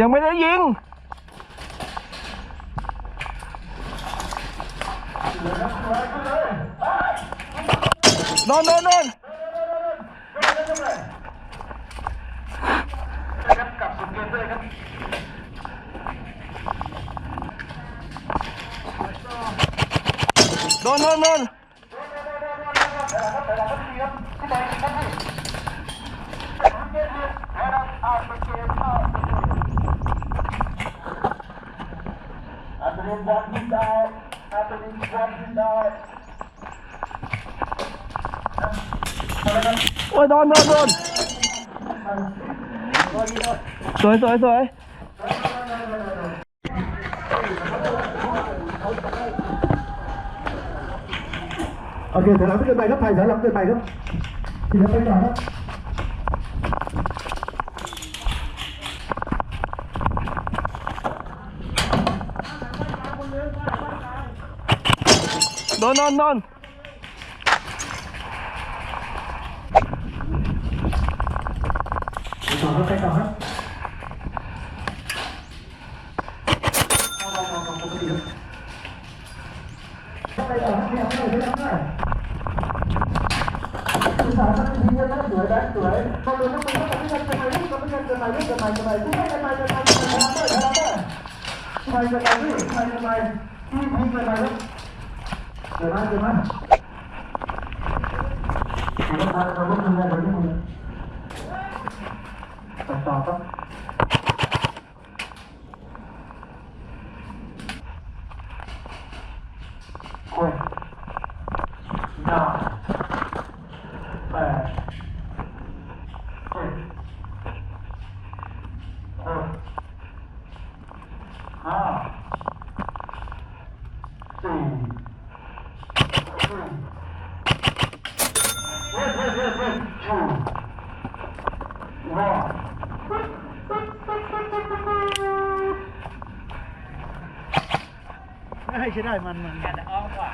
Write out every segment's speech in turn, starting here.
ยไม่ได้ไม่ได้สาวท่านนี้นะสวยนะสวยพอเลยต้องไปต้องไปกันไปลูกกันไปกันนไปกันนไปกันไปกันไปกันนไปกัน ไปกันไปลูกกันไปกันไปที่ทิ้งกันไปลูกเกิดมาเกิ ดมาเราพาเราลูกทำงานเราลูกทำงานต่อต่อครับ โอ้ยเก้าแปดเจ็ดหกห้าสี่สามเฮ้ยเฮ้ยเฮ้ยเฮ้ย two one ให้ใช้ได้มันมัน แต่อ้อมกว่า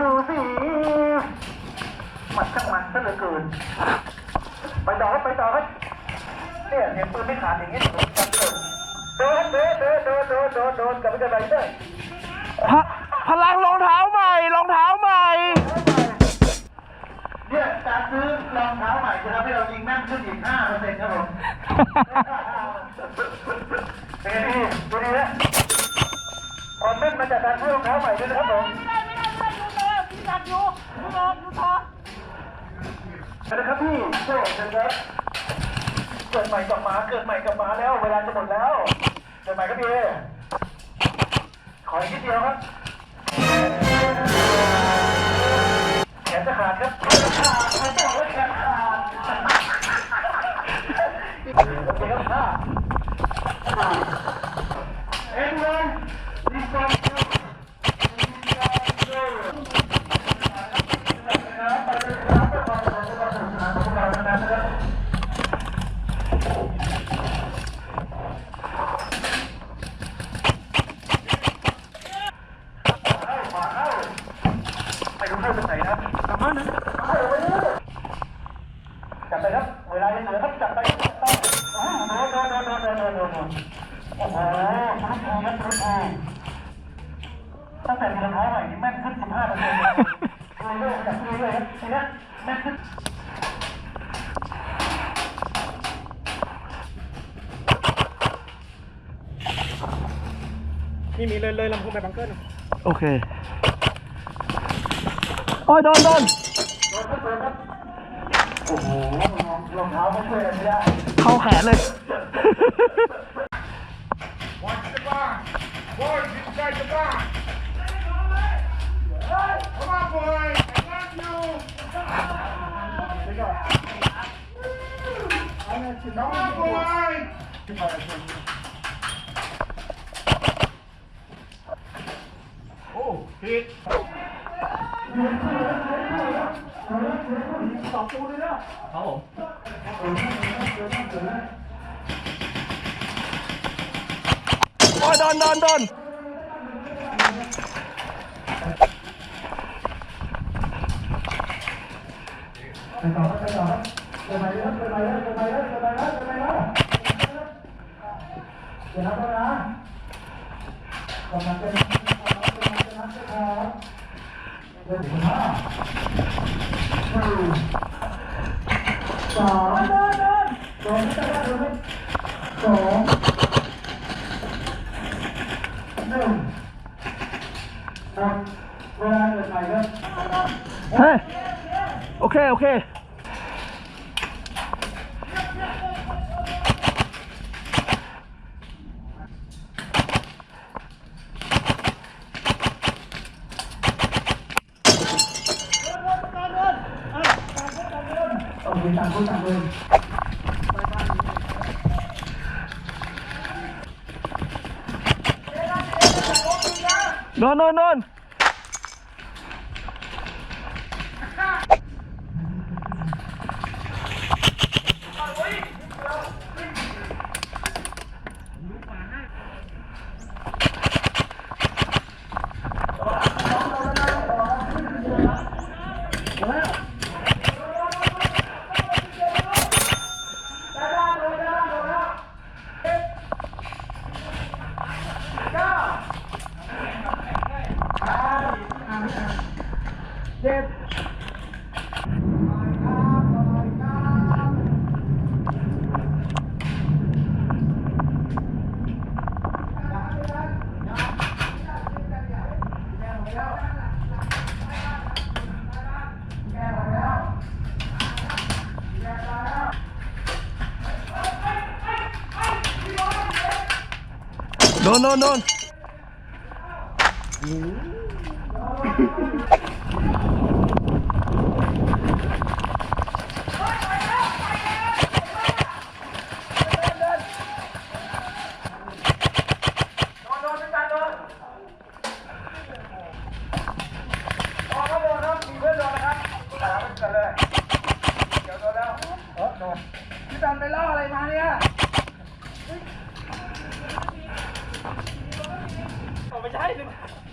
ดูสิมันช่างมันซะเหลื อเกิน ไปต่อครับไปต่อครับเนี่ยเห็นปืนไม่ขาดอย่างนี้ผมจำเกินโดนโดนโดนโดนโดนโดนโดนกลับไปกันไปด้วยพลังรองเท้าใหม่รองเท้าใหม่เนี่ยการซื้อรองเท้าใหม่จะทำให้เรายิงแม่นขึ้นอีก5เปอร์เซ็นต์ครับผมเป็นไงพี่ดูดีนะความแม่นมาจากการซื้อรองเท้าใหม่ด้วยนะครับผมไม่ได้ไม่ได้ไม่ได้ดูเลยพี่จัดอยู่ดูรอดูทอ นะครับพี่โซ่เชิญครับเกิดใหม่กับหมาเกิดใหม่กับหมาแล้ว เวลาจะหมดแล้ว เกิดใหม่ครับพี่ขออีกนิดเดียวครับแขนจะขาดครับแขนจะขาดแขนจะขาดแขนขาดโอเคครับห้าเอ็นวันดีกว่าไปดูเข้าตรงไหนนะกลับบ้านนะจับไปครับ เวลายังเหลือครับจับไปต้องโอ้โหโดนโดนโดนโดนโดนโดนโดนโอ้โหทุกทีครับทุกที ตั้งแต่มีรองเท้าใหม่นี่แม่นขึ้น 15เปอร์เซ็นต์เลยเรื่อยจับเรื่อยๆครับทีนี้แม่นขึ้นนี่มีเลยเลยลำโพงไปบังเกอร์โอเค โอ้ยโดนโดนโอ้โหรองเท้าก็ช่วยอะไรไม่ได้ เข้าแขนเลย Watch the bar. Boys inside the bar. ล้วไปไปแล้วเดี๋ยวนะพ่อนะกำลังจะกำลังจะกำลังจะนะครับเดี๋ยวถึงห้าสี่สามสองสองสองหนึ่งครับเวลาเดินไปครับเฮ้ย โอเค โอเค โอเคต่างคนต่างเดิน โดน โดนโดนโดนโดนโดนพี่ตันไปล่ออะไรมาเนี่ย ไม่ใช่หรือเ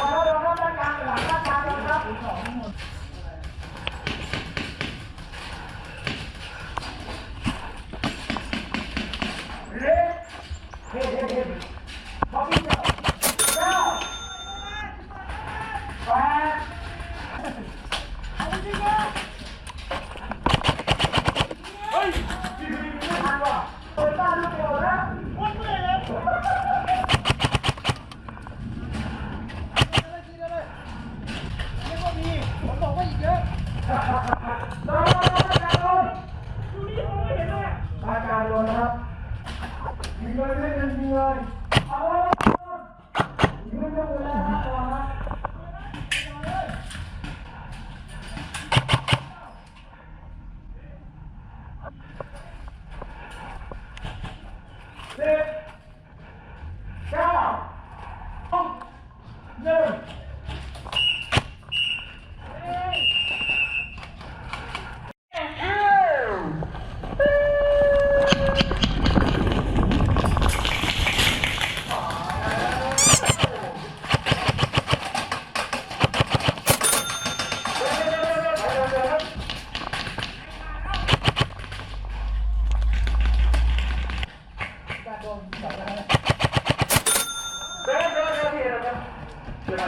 Parada, Thank. พี่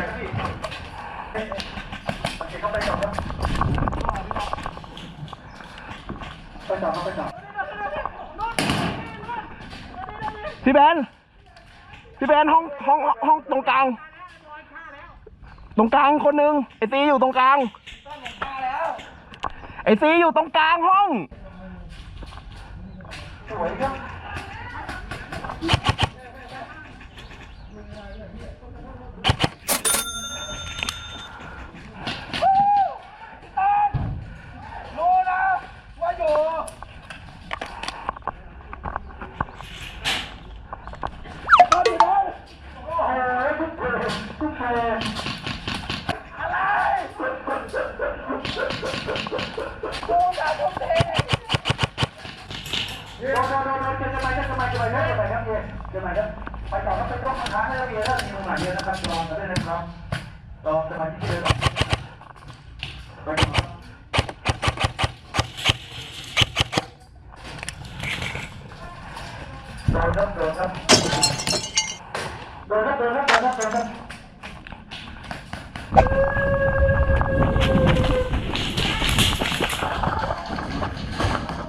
แบน พี่แบนห้องห้องห้องตรงกลาง ตรงกลางคนหนึ่งไอตีอยู่ตรงกลาง ไอตีอยู่ตรงกลางห้องสวยครับ เ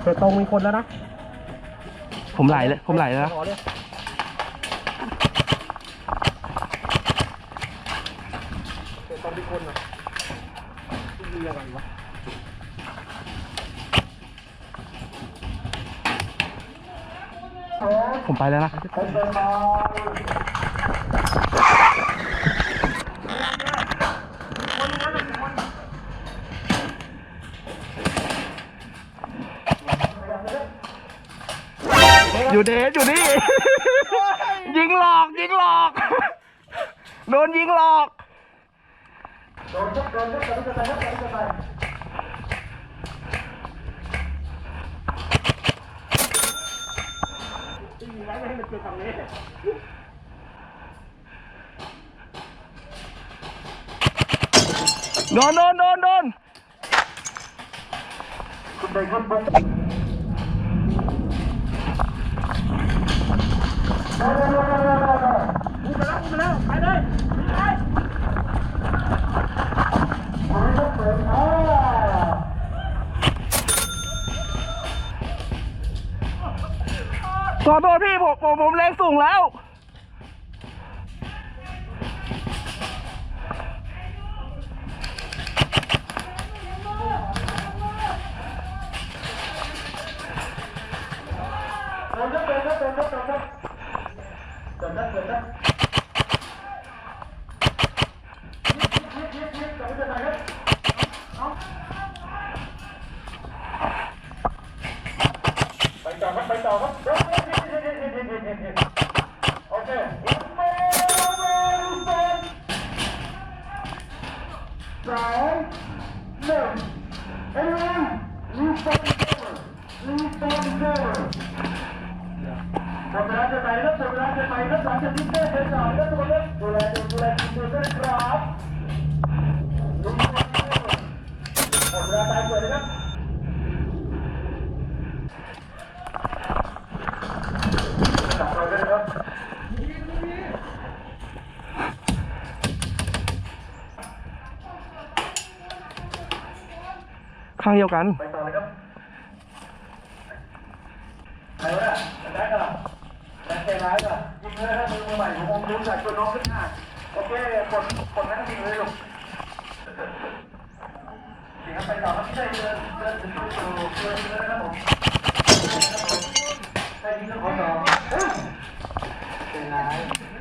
สร็จตรงมีคนแล้วนะ ผมไหลแล้วผมไหลแล้ว ตอนที่คนอะเรือะไรวะผมไปแล้วนะ อยู่เดชอยู่นี่ ยิงหลอกยิงหลอก โดนยิงหลอกโดนครับโดนครับโดนครับโดนครับโดนโดนโดนโดนโดน คุณเด็กคุณบุกไปแล้วไปแล้วไปเลย ขอโทษพี่ผมผมผมแรงสูงแล้ว องหนึ่งเอ็นเอ็มลีฟอนเดอร์ลีฟอนเดอร์ทำร้านจะไปแล้วทำร้านจะไปแล้วทำจะดิ้นได้เดินหน่อยแล้วตัวเล็กดูแลดูแลดูแลครับลุงฟอนเดอร์ทำร้านไป ข้างเดียวกัน ไปต่อเลยครับไปวะได้ก่อนได้ใจร้ายก่อนยิงเลยนะมือมือใหม่ขององค์ลุ้นจักตัวน้องขึ้นหน้าโอเคกดกดนั่งยิงเลยลูกเดี๋ยวไปต่อครับพี่ได้เดินเดินถึงตัวเดินเลยนะครับผมได้ยิงก็ขอต่อใจร้าย